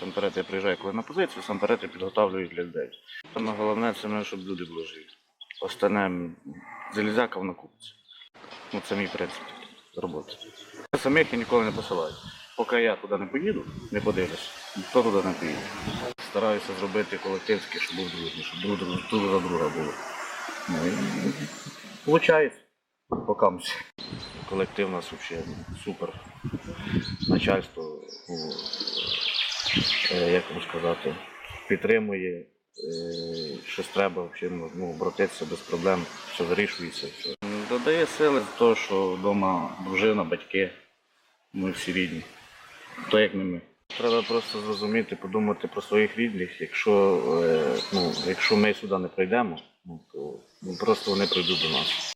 Сам перед я приїжджаю коли на позицію, сам перед я підготовлюю для людей. Саме головне це щоб люди були живі. Остане залізяка вона купиться. Ну, це мій принцип роботи. Самих я ніколи не посилаю. Поки я туди не поїду, не подивлюсь, ніхто туди не поїде. Стараюся зробити колективське, щоб був дружний, щоб друг, друг, друг за друга було. Ну, і Получається. Покамусь. Колектив у нас взагалі супер. Начальство, ну, е, як вам сказати, підтримує. е, Щось треба ну, обратитися без проблем, все вирішується. Все. Додає сили з що вдома дружина, батьки, ми всі рідні. То як не ми. Треба просто зрозуміти, подумати про своїх рідних. Якщо, е, ну, якщо ми сюди не прийдемо, ну, то ну, просто вони прийдуть до нас.